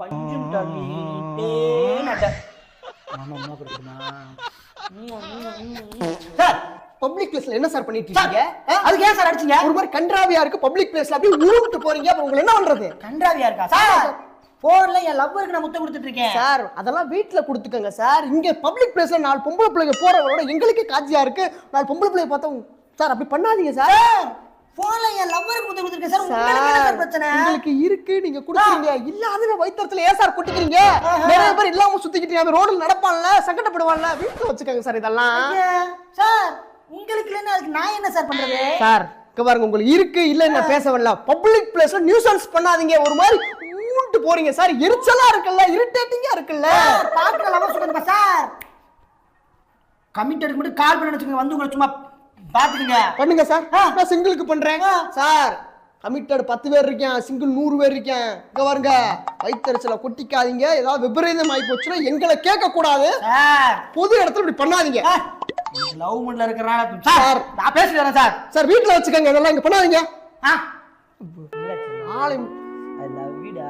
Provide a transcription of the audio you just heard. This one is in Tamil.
பஞ்சம் தள்ளிட்டே நட சார் பப்ளிக் பிளேஸ்ல என்ன சார் பண்ணிட்டு இருக்கீங்க? அதுக்கு ஏன் சார் அடிச்சீங்க? ஒரு மாதிரி கன்றாவியா இருக்கு பப்ளிக் பிளேஸ்ல அப்படியே ஊருட்டு போறீங்க அப்புறம் உங்களை என்ன பண்றது? கன்றாவியா இருக்கா சார் போன்ல என் லவ்வருக்கு நான் முத்தம் கொடுத்துட்டு இருக்கேன். சார் அதெல்லாம் வீட்ல கொடுத்துக்கங்க சார். இங்க பப்ளிக் பிளேஸ்ல நாலு பொம்பளை பிள்ளைங்க போறவங்களோட எங்களுக்கே காட்சியா இருக்கு. நாலு பொம்பளை பிள்ளைங்க பார்த்தா சார் அப்படி பண்ணாதீங்க சார் என் லவ்வருக்கு முத்தம் கொடுத்துருக்கேன் சார் உங்களுக்கு என்ன சார் பிரச்சனை? உங்களுக்கு இருக்கு நீங்க கொடுக்குறீங்க. இல்லாத வயிற்றுல ஏன் சார் கொட்டிக்கிறீங்க? நிறைய பேர் இல்லாம சுத்திக்கிட்டு ரோட்ல நடப்பான்ல சங்கடப்படுவான்ல. வீட்டுல வச்சுக்கோங்க சார் இதெல்லாம். ஐயா, சார் உங்களுக்கு இல்லைன்னா அதுக்கு நான் என்ன சார் பண்றது? சார் பாருங்க உங்களுக்கு இருக்கு இல்ல நான் பேச வரல. பப்ளிக் பிளேஸ்ல நியூசன்ஸ் பண்ணாதீங்க. ஒரு மாதிரி ஊன்ட்டு போறீங்க சார். எரிச்சலா இருக்குல்ல இரிட்டேட்டிங்கா இருக்குல்ல. லவர் சொல்லுங்க சார். கமிட்டருக்கு மட்டும் கால் பண்ணி வச்சுக்கோங்க வந்து உங்களை சும்மா பாத்துக்கங்க. பண்ணுங்க சார். நான் சிங்கிளுக்கு பண்றேன். சார் கமிட்டட் பத்து பேர் இருக்கேன். சிங்கிள் நூறு பேர் இருக்கேன். இங்க பாருங்க. வயிற்றுல கொட்டிக்காதீங்க. ஏதாவது விபரீதம் ஆகி போச்சுன்னா எங்களை கேட்க கூடாது பொது இடத்துல இப்படி பண்ணாதீங்க. லவ் மூட்ல இருக்கிறனால சார் நான் பேசி வரேன் சார். சார் வீட்டுல வச்சுக்கோங்க. இதெல்லாம் இங்க பண்ணாதீங்க. நாளை ஐ லவ் யூடா